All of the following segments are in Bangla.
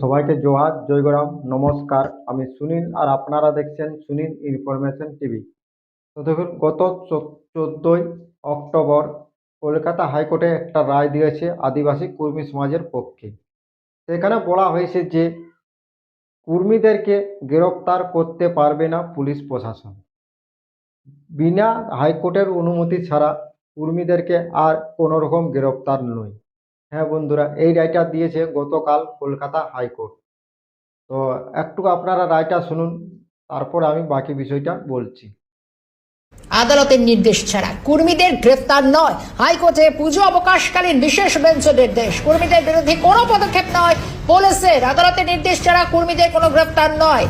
সবাইকে জোহার জয়গরাম নমস্কার। আমি সুনীল আর আপনারা দেখছেন সুনীল ইনফরমেশন টিভি। তো দেখুন, গত চোদ্দোই অক্টোবর কলকাতা হাইকোর্টে একটা রায় দিয়েছে আদিবাসী কর্মী সমাজের পক্ষে। সেখানে বলা হয়েছে যে, কর্মীদেরকে গ্রেপ্তার করতে পারবে না পুলিশ প্রশাসন। বিনা হাইকোর্টের অনুমতি ছাড়া কর্মীদেরকে আর কোনো রকম নয়। হ্যাঁ বন্ধুরা, এই রায়টা দিয়েছে গতকাল কলকাতা হাইকোর্ট। তো একটু আপনারা রায়টা শুনুন, তারপর আমি বাকি বিষয়টা বলছি। আদালতের নির্দেশ ছাড়া কর্মীদের গ্রেফতার নয়। হাইকোর্টে পুজো অবকাশকালীন বিশেষ বেঞ্চ নির্দেশ। কর্মীদের বিরুদ্ধে কোনো পদক্ষেপ নয়। পুলিশের আদালতের নির্দেশ ছাড়া কর্মীদের কোনো গ্রেফতার নয়।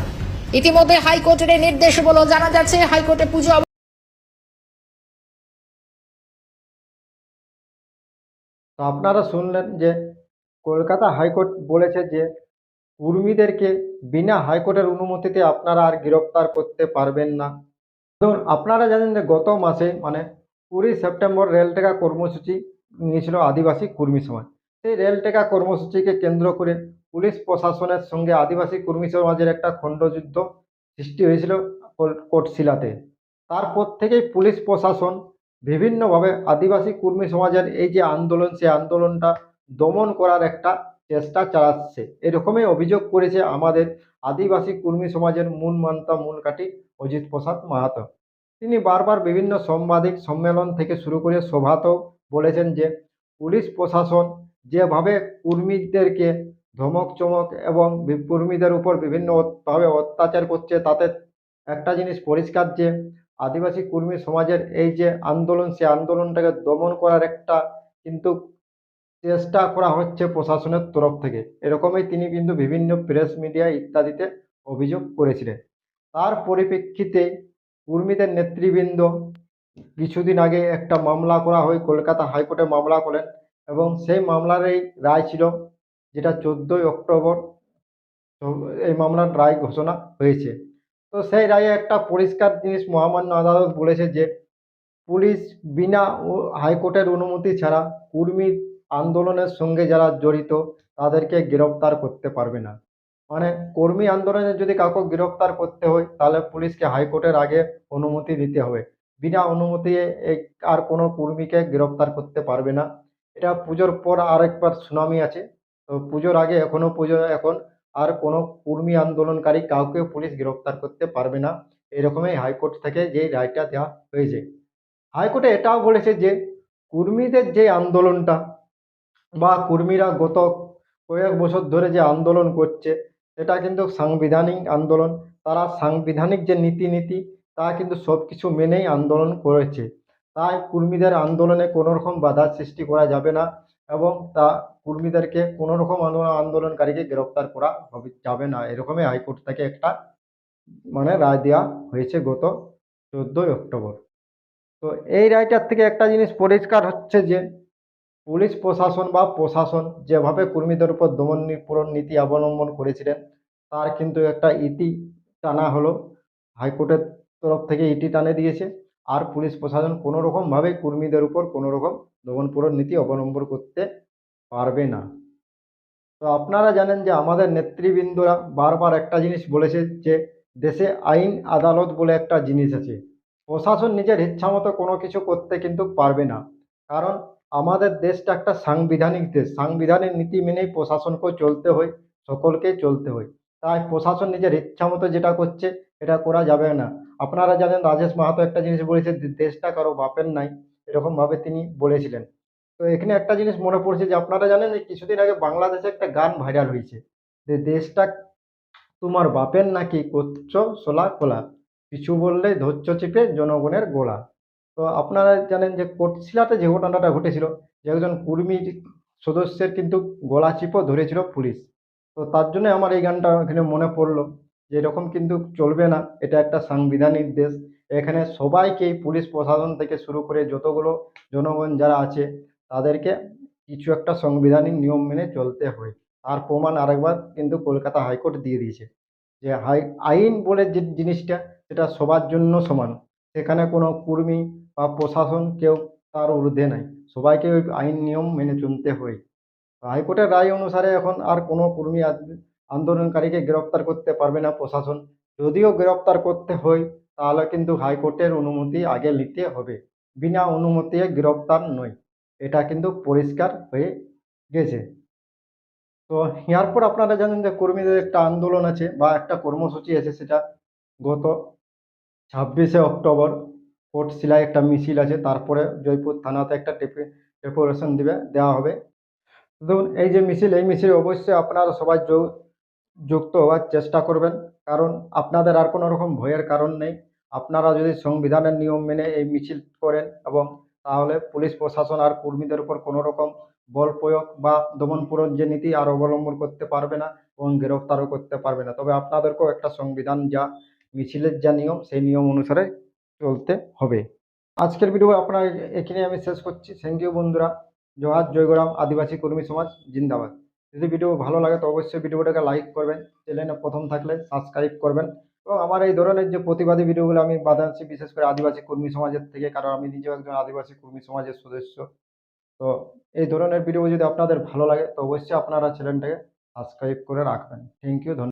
ইতিমধ্যে হাইকোর্টের নির্দেশ বলে জানা যাচ্ছে, হাইকোর্টে পুজো তো আপনারা শুনলেন যে কলকাতা হাইকোর্ট বলেছে যে কর্মীদেরকে বিনা হাইকোর্টের অনুমতিতে আপনারা আর গ্রেপ্তার করতে পারবেন না। ধরুন, আপনারা জানেন যে গত মাসে মানে কুড়ি সেপ্টেম্বর রেল টেকা কর্মসূচি নিয়েছিল আদিবাসী কর্মী সমাজ। সেই রেল টেকা কর্মসূচিকে কেন্দ্র করে পুলিশ প্রশাসনের সঙ্গে আদিবাসী কর্মী সমাজের একটা খণ্ডযুদ্ধ সৃষ্টি হয়েছিল কোটশিলাতে। তারপর থেকেই পুলিশ প্রশাসন বিভিন্নভাবে আদিবাসী কর্মী সমাজের এই যে আন্দোলন, সেই আন্দোলনটা দমন করার একটা চেষ্টা চালাচ্ছে। এরকমই অভিযোগ করেছে আমাদের আদিবাসী কর্মী সমাজের মূল মান্তা মূল কাঠি অজিত প্রসাদ মাহাতো। তিনি বারবার বিভিন্ন সাংবাদিক সম্মেলন থেকে শুরু করে সভাতেও বলেছেন যে, পুলিশ প্রশাসন যেভাবে কর্মীদেরকে ধমক, চমক এবং কর্মীদের উপর বিভিন্নভাবে অত্যাচার করছে, তাতে একটা জিনিস পরিষ্কার যে আদিবাসী কর্মী সমাজের এই যে আন্দোলন সে আন্দোলনটাকে দমন করার একটা কিন্তু চেষ্টা করা হচ্ছে প্রশাসনের তরফ থেকে। এরকমই তিনি কিন্তু বিভিন্ন প্রেস মিডিয়া ইত্যাদিতে অভিযোগ করেছিলেন। তার পরিপ্রেক্ষিতে কর্মীদের নেতৃবৃন্দ কিছুদিন আগে একটা মামলা করা হয়, কলকাতা হাইকোর্টে মামলা করেন এবং সেই মামলারই রায় ছিল যেটা চোদ্দোই অক্টোবর, এই মামলার রায় ঘোষণা হয়েছে। তো সেই রায়ে একটা পরিষ্কার জিনিস মহামান্য আদালত বলেছে যে, পুলিশ বিনা হাইকোর্টের অনুমতি ছাড়া কর্মী আন্দোলনের সঙ্গে যারা জড়িত, তাদেরকে গ্রেপ্তার করতে পারবে না। মানে কর্মী আন্দোলনে যদি কাউকে গ্রেপ্তার করতে হয়, তাহলে পুলিশকে হাইকোর্টের আগে অনুমতি দিতে হবে। বিনা অনুমতি আর কোনো কর্মীকে গ্রেপ্তার করতে পারবে না। এটা পুজোর পর আরেকবার সুনামি আছে। তো পুজোর আগে এখনও পুজো এখন আর কোনো কর্মী আন্দোলনকারী কাউকে পুলিশ গ্রেপ্তার করতে পারবে না। এরকমই হাইকোর্ট থেকে যে রায়টা দেওয়া হয়েছে। হাইকোর্টে এটাও বলেছে যে, কর্মীদের যে আন্দোলনটা বা কর্মীরা গত কয়েক বছর ধরে যে আন্দোলন করছে সেটা কিন্তু সাংবিধানিক আন্দোলন। তারা সাংবিধানিক যে নীতি নীতি তা কিন্তু সব কিছু মেনেই আন্দোলন করেছে। তাই কর্মীদের আন্দোলনে কোনো রকম বাধা সৃষ্টি করা যাবে না। এবং তা কর্মীদেরকে কোনো রকম আন্দোলন, আন্দোলনকারীকে গ্রেপ্তার করা হবে, যাবে না। এরকমই হাইকোর্ট থেকে একটা মানে রায় দেওয়া হয়েছে গত চোদ্দোই অক্টোবর। তো এই রায়টার থেকে একটা জিনিস পরিষ্কার হচ্ছে যে, পুলিশ প্রশাসন বা প্রশাসন যেভাবে কর্মীদের উপর দমন নিপূরণ নীতি অবলম্বন করেছিলেন, তার কিন্তু একটা ইতি টানা হলো। হাইকোর্টের তরফ থেকে ইটি টানে দিয়েছে। আর পুলিশ প্রশাসন কোনো রকমভাবে কর্মীদের উপর কোনো রকম দমনপূরণ নীতি অবলম্বন করতে পারবে না। তো আপনারা জানেন যে আমাদের নেতৃবৃন্দরা বারবার একটা জিনিস বলেছে যে, দেশে আইন আদালত বলে একটা জিনিস আছে। প্রশাসন নিজের ইচ্ছামতো কোনো কিছু করতে কিন্তু পারবে না। কারণ আমাদের দেশটা একটা সাংবিধানিক দেশ। সাংবিধানিক নীতি মেনেই প্রশাসনকেও চলতে হয়, সকলকেই চলতে হয়। তাই প্রশাসন নিজের ইচ্ছামতো যেটা করছে এটা করা যাবে না। আপনারা জানেন রাজেশ মাহাতো একটা জিনিস বলেছে, দেশটা কারও বাপের নাই। এরকমভাবে তিনি বলেছিলেন। তো এখানে একটা জিনিস মনে পড়ছে যে, আপনারা জানেন যে কিছুদিন আগে বাংলাদেশে একটা গান ভাইরাল হয়েছে, যে দেশটা তোমার বাপের নাকি করছ সোলা খোলা কিছু বললে ধৈর্য চিপে জনগণের গোলা। তো আপনারা জানেন যে কোটশিলাতে যে ঘটনাটা ঘটেছিল, যে একজন কর্মী সদস্যের কিন্তু গলা চিপও ধরেছিল পুলিশ। তো তার জন্য আমার এই গানটা এখানে মনে পড়ল। যে এরকম কিন্তু চলবে না, এটা একটা সাংবিধানিক দেশ। এখানে সবাইকেই পুলিশ প্রশাসন থেকে শুরু করে যতগুলো জনগণ যারা আছে, তাদেরকে কিছু একটা সাংবিধানিক নিয়ম মেনে চলতে হয়। তার প্রমাণ আরেকবার কিন্তু কলকাতা হাইকোর্ট দিয়ে দিয়েছে যে হাই আইন বলে যে জিনিসটা, সেটা সবার জন্য সমান। সেখানে কোনো কর্মী বা প্রশাসন কেউ তার ঊর্ধ্বে নাই। সবাইকে ওই আইন নিয়ম মেনে চলতে হয়। হাইকোর্টের রায় অনুসারে এখন আর কোনো কর্মী আন্দোলনকারীকে গ্রেপ্তার করতে পারবে না প্রশাসন। যদিও গ্রেপ্তার করতে হয়, তাহলে কিন্তু হাইকোর্টের অনুমতি আগে নিতে হবে। বিনা অনুমতি গ্রেপ্তার নয়। এটা কিন্তু পরিষ্কার হয়ে গেছে। তো এরপর আপনারা জানেন যে কর্মীদের একটা আন্দোলন আছে বা একটা কর্মসূচি আছে সেটা গত ছাব্বিশে অক্টোবর কোর্ট শিলায় একটা মিছিল আছে, তারপরে জয়পুর থানাতে একটা টেপে ডেকোরেশন দিবে, দেওয়া হবে। দেখুন, এই যে মিছিল, এই মিছিলে অবশ্যই আপনারা সবাই যোগ- যুক্ত হওয়ার চেষ্টা করবেন। কারণ আপনাদের আর কোনো রকম ভয়ের কারণ নেই। আপনারা যদি সংবিধানের নিয়ম মেনে এই মিছিল করেন এবং তাহলে পুলিশ প্রশাসন আর কর্মীদের উপর কোনো রকম বল প্রয়োগ বা দমনপূরক যে নীতি আর অবলম্বন করতে পারবে না এবং গ্রেফতারও করতে পারবে না। তবে আপনাদেরকেও একটা সংবিধান যা মিছিলের যা নিয়ম, সেই নিয়ম অনুসারে চলতে হবে। আজকের ভিডিও আপনার এখানে আমি শেষ করছি। থ্যাংক ইউ বন্ধুরা। জোহার জয়গ্রাম আদিবাসী কর্মী সমাজ, জিন্দাবাদ। যদি ভিডিও ভালো লাগে তো অবশ্যই ভিডিওটাকে লাইক করবেন চ্যানেলে প্রথম থাকলে সাবস্ক্রাইব করবেন। এবং আমার এই ধরনের যে প্রতিবাদী ভিডিওগুলো আমি বাঁধাচ্ছি বিশেষ করে আদিবাসী কর্মী সমাজের থেকে, কারণ আমি নিজেও একজন আদিবাসী কর্মী সমাজের সদস্য। তো এই ধরনের ভিডিও যদি আপনাদের ভালো লাগে তো অবশ্যই আপনারা চ্যানেলটাকে সাবস্ক্রাইব করে রাখবেন। থ্যাংক ইউ ধন্যবাদ।